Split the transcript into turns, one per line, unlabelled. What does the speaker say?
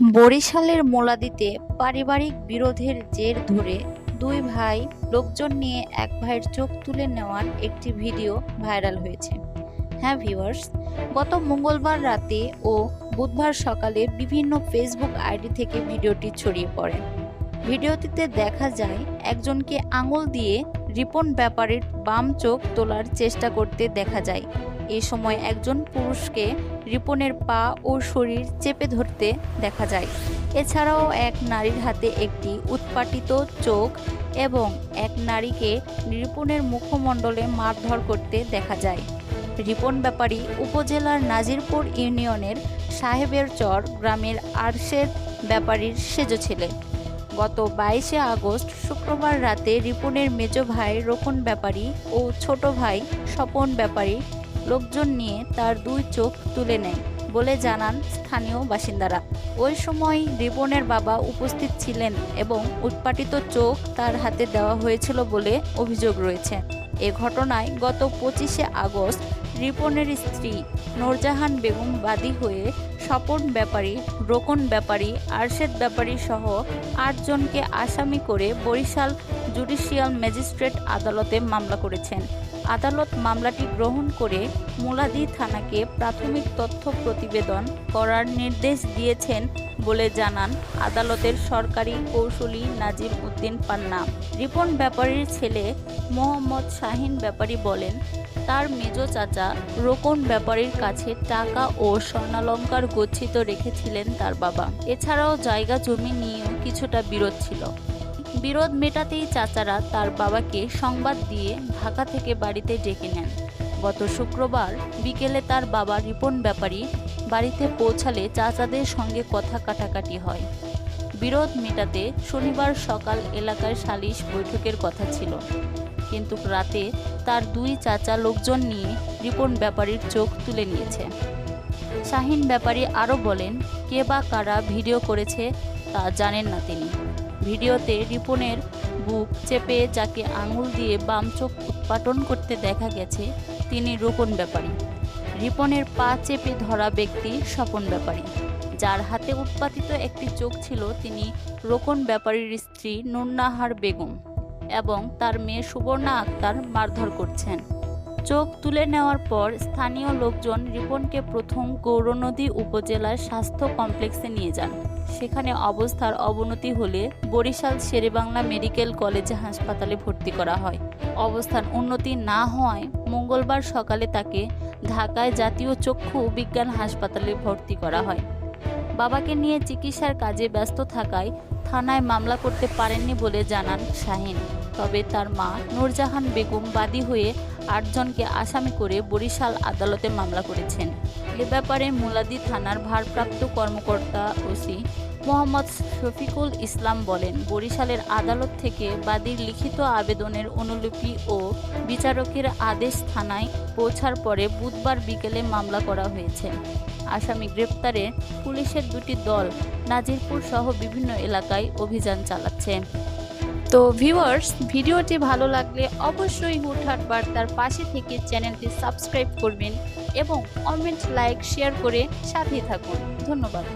বরিশালের মোলাদিতে পারিবারিক বিরোধের জের ধরে দুই ভাই লোকজন নিয়ে এক ভাইয়ের চোখ তুলে নেওয়ার একটি ভিডিও ভাইরাল হয়েছে। হ্যাঁ ভিউয়ার্স, গত মঙ্গলবার রাতে ও বুধবার সকালে বিভিন্ন ফেসবুক আইডি থেকে ভিডিওটি ছড়িয়ে পড়ে। ভিডিওটিতে দেখা যায়, একজনকে আঙুল দিয়ে রিপন ব্যাপারীর বাম চোখ তোলার চেষ্টা করতে দেখা যায়। এ সময় একজন পুরুষকে রিপনের পা ও শরীর চেপে ধরতে দেখা যায়। এছাড়াও এক নারীর হাতে একটি উৎপাটিত চোখ এবং এক নারীকে রিপনের মুখমণ্ডলে মারধর করতে দেখা যায়। রিপন ব্যাপারী উপজেলার নাজিরপুর ইউনিয়নের সাহেবের চর গ্রামের আরশেদ ব্যাপারীর সেজ ছেলে। গত বাইশে আগস্ট শুক্রবার রাতে রিপনের মেজ ভাই রোকন ব্যাপারী ও ছোট ভাই স্বপন ব্যাপারী লোকজন নিয়ে তার দুই চোখ তুলে নেয় বলে জানান স্থানীয় বাসিন্দারা। ওই সময় রিপনের বাবা উপস্থিত ছিলেন এবং উৎপাটিত চোখ তার হাতে দেওয়া হয়েছিল বলে অভিযোগ রয়েছে। এ ঘটনায় গত পঁচিশে আগস্ট রিপনের স্ত্রী নূরজাহান বেগম বাদী হয়ে স্বপন ব্যাপারী, রোকন ব্যাপারী, আরশেদ ব্যাপারী সহ আটজনকে আসামি করে বরিশাল জুডিশিয়াল ম্যাজিস্ট্রেট আদালতে মামলা করেছেন। আদালত মামলাটি গ্রহণ করে মুলাদি থানাকে প্রাথমিক তথ্য প্রতিবেদন করার নির্দেশ দিয়েছেন বলে জানান আদালতের সরকারি কৌশলী নাজিম উদ্দিন পান্না। রিপন ব্যাপারীর ছেলে মোহাম্মদ শাহিন ব্যাপারী বলেন, তার মেজ চাচা রোকন ব্যাপারীর কাছে টাকা ও স্বর্ণালঙ্কার গচ্ছিত রেখেছিলেন তার বাবা। এছাড়াও জায়গা জমি নিয়েও কিছুটা বিরোধ ছিল। বিরোধ মেটাতেই চাচারা তার বাবাকে সংবাদ দিয়ে ঢাকা থেকে বাড়িতে ডেকে নেন। গত শুক্রবার বিকেলে তার বাবা রিপন ব্যাপারী বাড়িতে পৌঁছালে চাচাদের সঙ্গে কথা কাটাকাটি হয়। বিরোধ মেটাতে শনিবার সকাল এলাকায় সালিশ বৈঠকের কথা ছিল। কিন্তু রাতে তার দুই চাচা লোকজন নিয়ে রিপন ব্যাপারীর চোখ তুলে নিয়েছে। শাহিন ব্যাপারী আরও বলেন, কে বা কারা ভিডিও করেছে তা জানেন না তিনি। ভিডিওতে রিপনের বুক চেপে যাকে আঙুল দিয়ে বাম চোখ উৎপাটন করতে দেখা গেছে, তিনি রোপণ ব্যাপারী। রিপনের পা চেপে ধরা ব্যক্তি স্বপন ব্যাপারী। যার হাতে উৎপাদিত একটি চোখ ছিল, তিনি রোকন ব্যাপারীর স্ত্রী নুন্নাহার বেগম এবং তার মেয়ে সুবর্ণা আক্তার মারধর করছেন। চোখ তুলে নেওয়ার পর স্থানীয় লোকজন রিপনকে প্রথম গৌরনদী উপজেলার স্বাস্থ্য কমপ্লেক্সে নিয়ে যান। সেখানে অবস্থার অবনতি হলে বরিশাল শেরেবাংলা মেডিকেল কলেজে হাসপাতালে ভর্তি করা হয়। অবস্থার উন্নতি না হওয়ায় মঙ্গলবার সকালে তাকে ঢাকায় জাতীয় চক্ষু বিজ্ঞান হাসপাতালে ভর্তি করা হয়। বাবাকে নিয়ে চিকিৎসার কাজে ব্যস্ত থাকায় থানায় মামলা করতে পারেননি বলে জানান শাহিন। তবে তার মা নূরজাহান বেগম বাদী হয়ে আটজনকে আসামি করে বরিশাল আদালতে মামলা করেছেন। এ ব্যাপারে মুলাদি থানার ভারপ্রাপ্ত কর্মকর্তা ওসি মোহাম্মদ শফিকুল ইসলাম বলেন, বরিশালের আদালত থেকে বাদীর লিখিত আবেদনের অনুলিপি ও বিচারকের আদেশ থানায় পৌঁছার পরে বুধবার বিকেলে মামলা করা হয়েছে। আসামি গ্রেপ্তারে পুলিশের দুটি দল নাজিরপুর সহ বিভিন্ন এলাকায় অভিযান চালাচ্ছে। তো ভিউয়ার্স, ভিডিওটি ভালো লাগলে অবশ্যই হুটহাট বার্তার পাশে থেকে চ্যানেলটি সাবস্ক্রাইব করবেন এবং কমেন্ট, লাইক, শেয়ার করে সাথেই থাকুন। ধন্যবাদ।